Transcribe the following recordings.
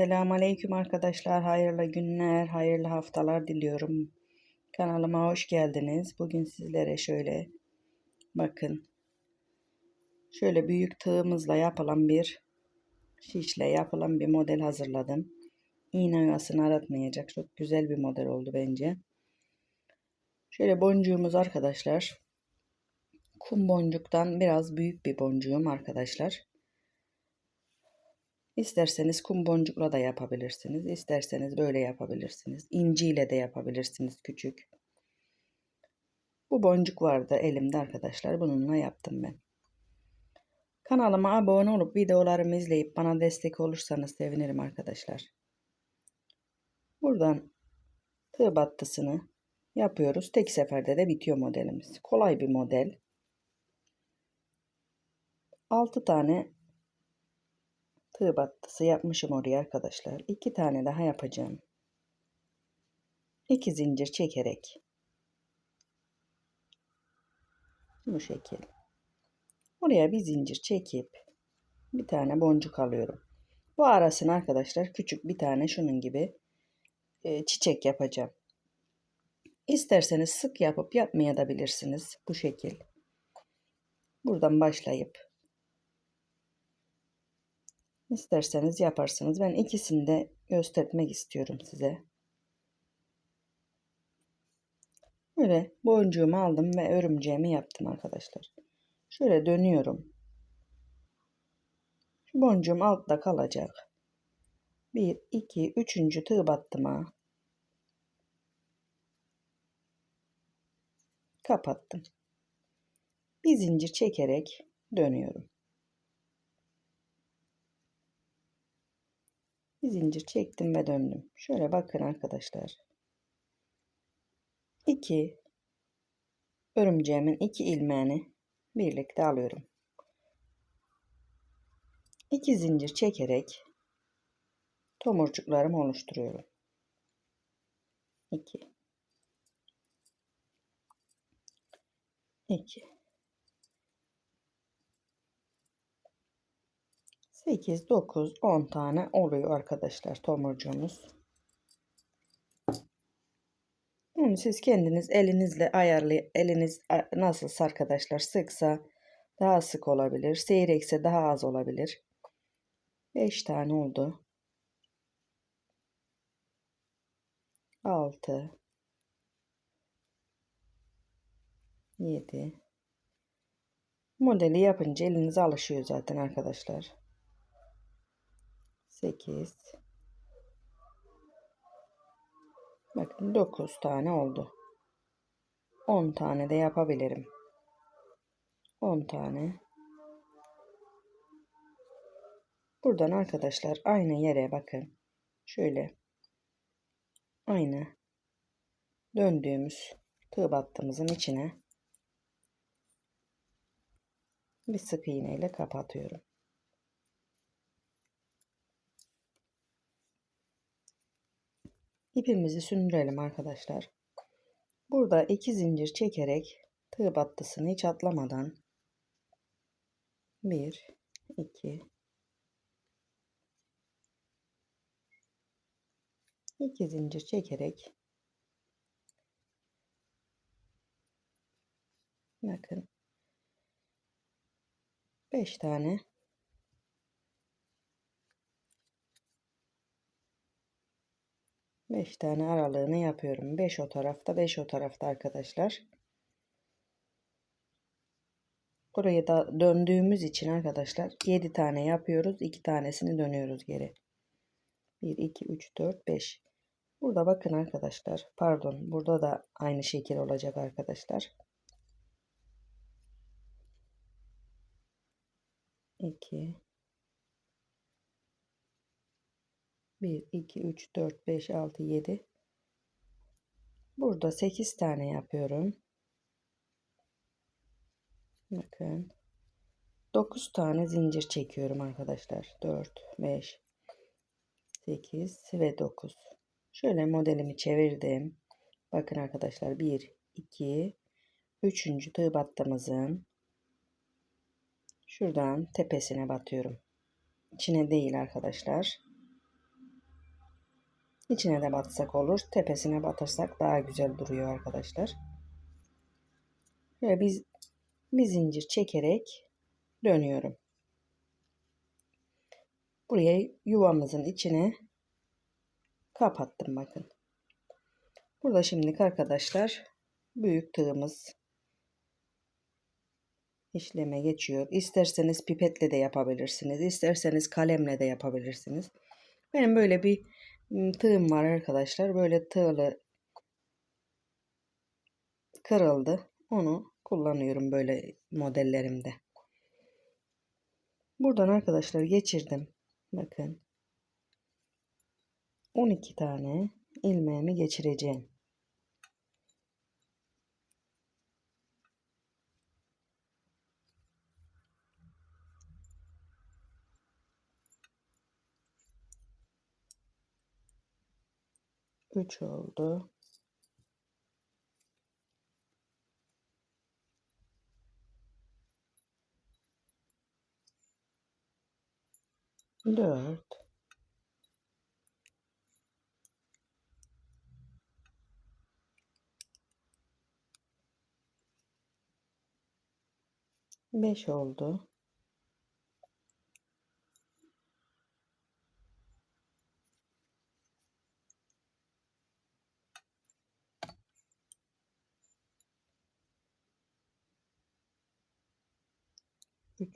Selamun Aleyküm arkadaşlar. Hayırlı günler, hayırlı haftalar diliyorum. Kanalıma hoş geldiniz. Bugün sizlere şöyle bakın. Şöyle büyük tığımızla yapılan bir şişle yapılan bir model hazırladım. İğne oyasını aratmayacak. Çok güzel bir model oldu bence. Şöyle boncuğumuz arkadaşlar. Kum boncuktan biraz büyük bir boncuğum arkadaşlar. İsterseniz kum boncukla da yapabilirsiniz. İsterseniz böyle yapabilirsiniz. İnciyle de yapabilirsiniz küçük. Bu boncuk vardı elimde arkadaşlar. Bununla yaptım ben. Kanalıma abone olup videolarımı izleyip bana destek olursanız sevinirim arkadaşlar. Buradan tığ battısını yapıyoruz. Tek seferde de bitiyor modelimiz. Kolay bir model. 6 tane tığ battısı yapmışım oraya arkadaşlar. 2 tane daha yapacağım. 2 zincir çekerek bu şekil. Oraya bir zincir çekip bir tane boncuk alıyorum. Bu arasını arkadaşlar küçük bir tane şunun gibi e, çiçek yapacağım. İsterseniz sık yapıp yapmaya da bilirsiniz bu şekil. Buradan başlayıp İsterseniz yaparsınız. Ben ikisini de göstermek istiyorum size. Böyle boncuğumu aldım ve örümceğimi yaptım arkadaşlar. Şöyle dönüyorum. Şu boncuğum altta kalacak. 1, 2, 3. tığ battıma kapattım. Bir zincir çekerek dönüyorum. Bir zincir çektim ve döndüm. Şöyle bakın arkadaşlar. 2 örümceğimin iki ilmeğini birlikte alıyorum. 2 zincir çekerek tomurcuklarımı oluşturuyorum. 2 2 8, 9, 10 tane oluyor arkadaşlar tomurcuğumuz. Bunu siz kendiniz elinizle ayarlı eliniz nasılsa arkadaşlar sıksa daha sık olabilir. Seyrekse daha az olabilir. 5 tane oldu. 6 7 Modeli yapınca eliniz alışıyor zaten arkadaşlar. 8 Bakın 9 tane oldu. 10 tane de yapabilirim. 10 tane. Buradan arkadaşlar aynı yere bakın. Şöyle aynı döndüğümüz tığ battığımızın içine bir sık iğne ile kapatıyorum. İpimizi sündürelim arkadaşlar. Burada iki zincir çekerek tığ battısını hiç atlamadan 1 2 2 zincir çekerek bakın 5 tane 5 tane aralığını yapıyorum. 5 o tarafta 5 o tarafta arkadaşlar. Buraya da döndüğümüz için arkadaşlar 7 tane yapıyoruz. 2 tanesini dönüyoruz geri. 1, 2, 3, 4, 5. Burada bakın arkadaşlar. Pardon. Burada da aynı şekil olacak arkadaşlar. 2 1, 2, 3, 4, 5, 6, 7. Burada 8 tane yapıyorum. Bakın. 9 tane zincir çekiyorum arkadaşlar. 4, 5, 8 ve 9. Şöyle modelimi çevirdim. Bakın arkadaşlar 1, 2, 3. tığ battığımızın şuradan tepesine batıyorum. İçine değil arkadaşlar. İçine de batsak olur. Tepesine batırsak daha güzel duruyor arkadaşlar. Böyle biz bir zincir çekerek dönüyorum. Buraya yuvamızın içine kapattım bakın. Burada şimdi arkadaşlar büyük tığımız işleme geçiyor. İsterseniz pipetle de yapabilirsiniz. İsterseniz kalemle de yapabilirsiniz. Benim böyle bir tığım var arkadaşlar. Böyle tığlı kırıldı. Onu kullanıyorum böyle modellerimde. Buradan arkadaşlar geçirdim. Bakın. 12 tane ilmeğimi geçireceğim. Üç oldu. Dört. Beş oldu. 3,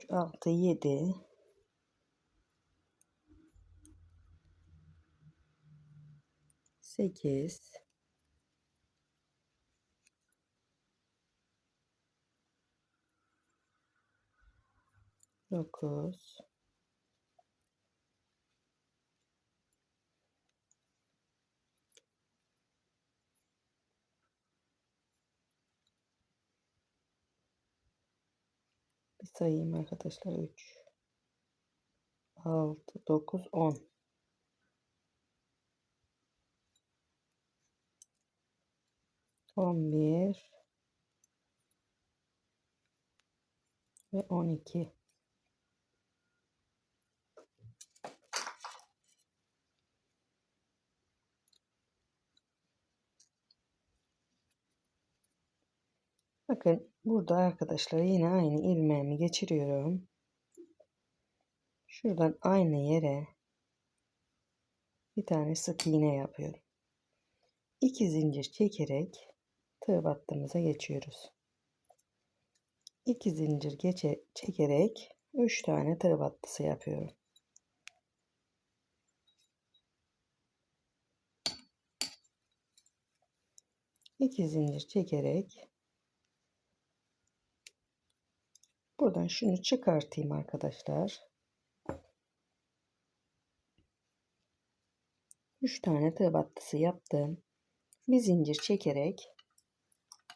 6, 7 8 9 sayayım arkadaşlar. 3 6 9 10 11 ve 12 Bakın burada arkadaşlar yine aynı ilmeğimi geçiriyorum. Şuradan aynı yere bir tane sık iğne yapıyorum. İki zincir çekerek tığ battığımıza geçiyoruz. İki zincir geçe, çekerek 3 tane tığ battısı yapıyorum. İki zincir çekerek Buradan şunu çıkartayım arkadaşlar. 3 tane tığ battısı yaptım. Bir zincir çekerek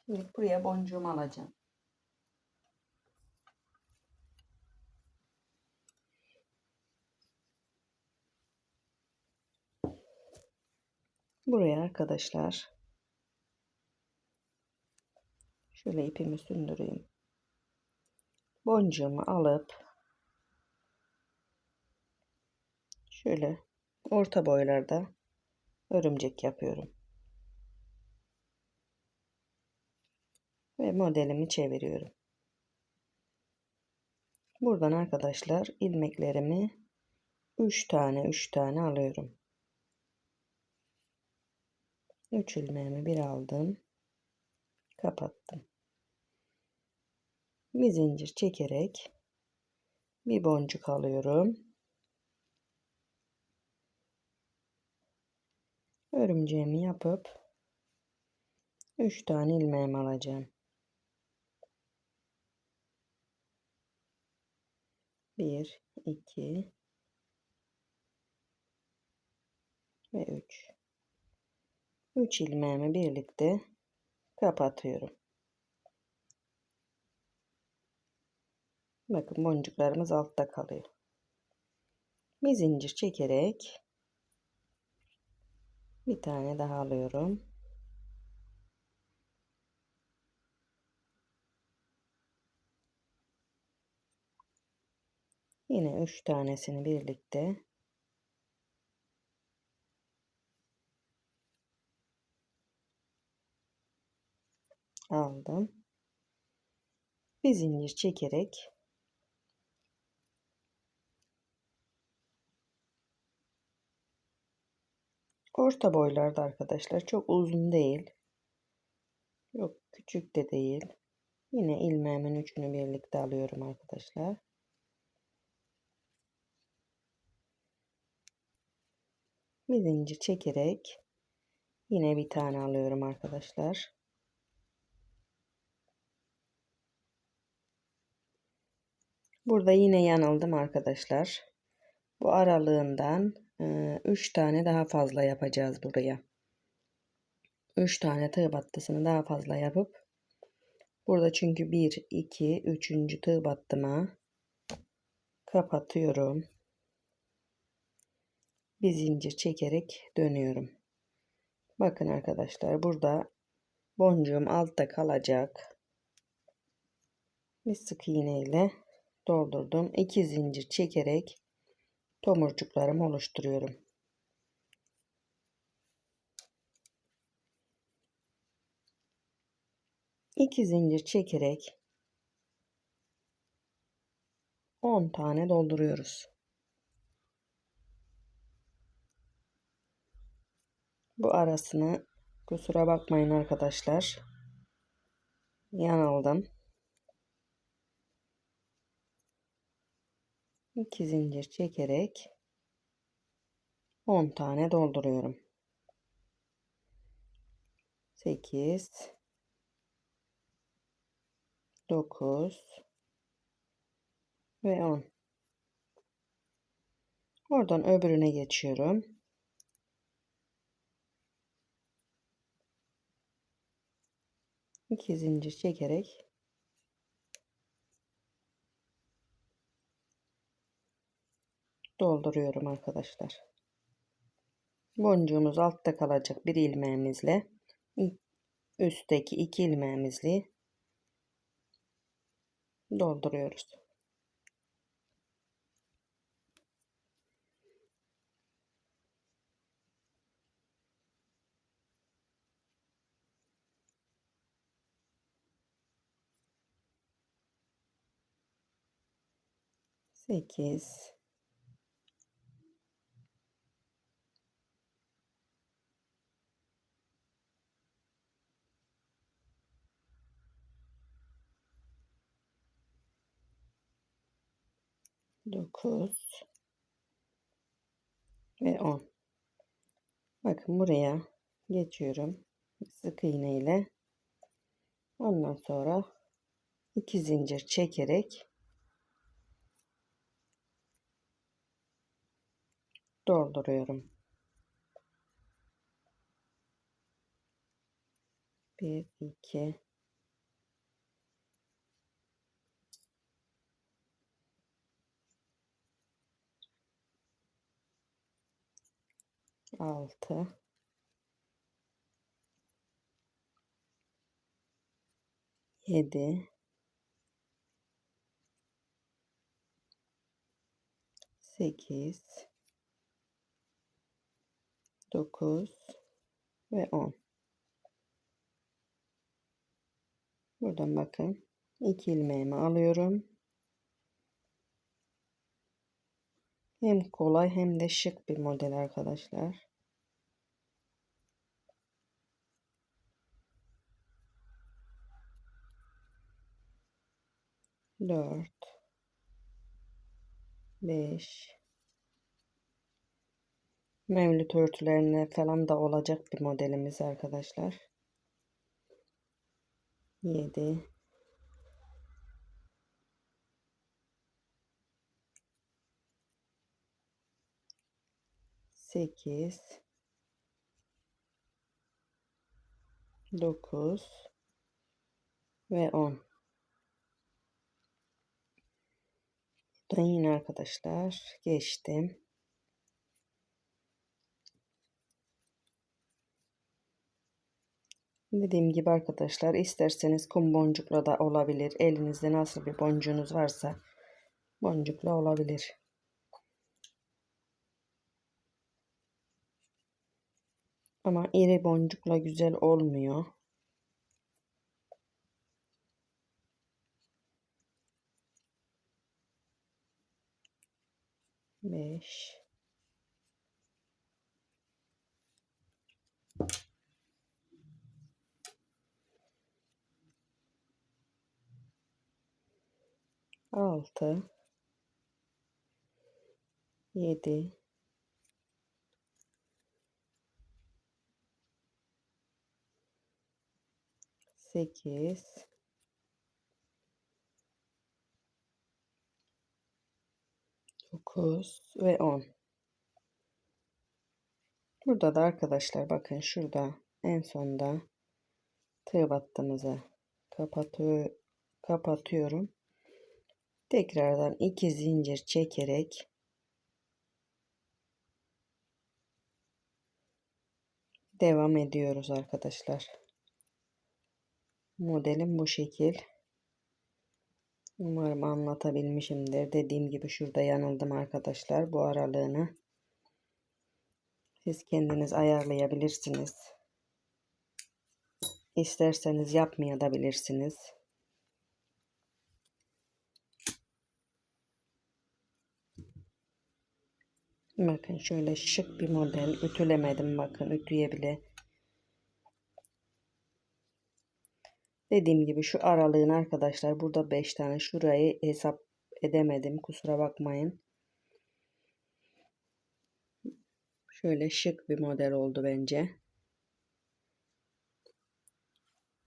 şimdi buraya boncuğumu alacağım. Buraya arkadaşlar şöyle ipimi sündüreyim boncuğumu alıp şöyle orta boylarda örümcek yapıyorum. Ve modelimi çeviriyorum. Buradan arkadaşlar ilmeklerimi 3 tane 3 tane alıyorum. 3 ilmeğimi bir aldım. Kapattım bir zincir çekerek bir boncuk alıyorum. Örümceğimi yapıp 3 tane ilmeğimi alacağım. 1 2 ve 3 3 ilmeğimi birlikte kapatıyorum. Bakın boncuklarımız altta kalıyor. Bir zincir çekerek bir tane daha alıyorum. Yine 3 tanesini birlikte aldım. Bir zincir çekerek orta boylarda arkadaşlar çok uzun değil. Yok küçük de değil. Yine ilmeğimin üçünü birlikte alıyorum arkadaşlar. Bir zincir çekerek yine bir tane alıyorum arkadaşlar. Burada yine yanıldım arkadaşlar. Bu aralığından 3 tane daha fazla yapacağız buraya. 3 tane tığ battısını daha fazla yapıp burada çünkü 1 2 3. tığ battıma kapatıyorum. Bir zincir çekerek dönüyorum. Bakın arkadaşlar burada boncuğum altta kalacak. Bir sık iğne ile doldurdum. 2 zincir çekerek tomurcuklarımı oluşturuyorum. İki zincir çekerek 10 tane dolduruyoruz. Bu arasını kusura bakmayın arkadaşlar. Yanıldım. 2 zincir çekerek 10 tane dolduruyorum. 8 9 ve 10 oradan öbürüne geçiyorum 2 zincir çekerek dolduruyorum arkadaşlar. Boncuğumuz altta kalacak bir ilmeğimizle üstteki iki ilmeğimizle dolduruyoruz. Sekiz, dokuz ve on. Bakın buraya geçiyorum. Sık iğne ile. Ondan sonra iki zincir çekerek dolduruyorum. Bir, iki, altı, yedi, sekiz, 9 ve 10. Buradan bakın. 2 ilmeğimi alıyorum. Hem kolay hem de şık bir model arkadaşlar. Dört, beş, Mevlüt örtülerine falan da olacak bir modelimiz arkadaşlar. 7 8 9 ve 10 Buradan yine arkadaşlar geçtim. Dediğim gibi arkadaşlar isterseniz kum boncukla da olabilir. Elinizde nasıl bir boncuğunuz varsa boncukla olabilir. Ama iri boncukla güzel olmuyor. 5 6 7 8 9 ve 10 Burada da arkadaşlar bakın şurada en sonda tığ battığımızı kapatıyor, kapatıyorum. Tekrardan iki zincir çekerek devam ediyoruz arkadaşlar. Modelim bu şekil. Umarım anlatabilmişimdir. Dediğim gibi şurada yanıldım arkadaşlar. Bu aralığını siz kendiniz ayarlayabilirsiniz. İsterseniz yapmayabilirsiniz. Bakın şöyle şık bir model. Ütülemedim bakın ütüye bile. Dediğim gibi şu aralığın arkadaşlar burada 5 tane şurayı hesap edemedim. Kusura bakmayın. Şöyle şık bir model oldu bence.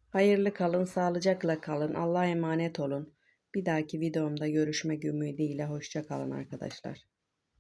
Hayırlı kalın, sağlıcakla kalın. Allah'a emanet olun. Bir dahaki videomda görüşmek ümidiyle hoşça kalın arkadaşlar.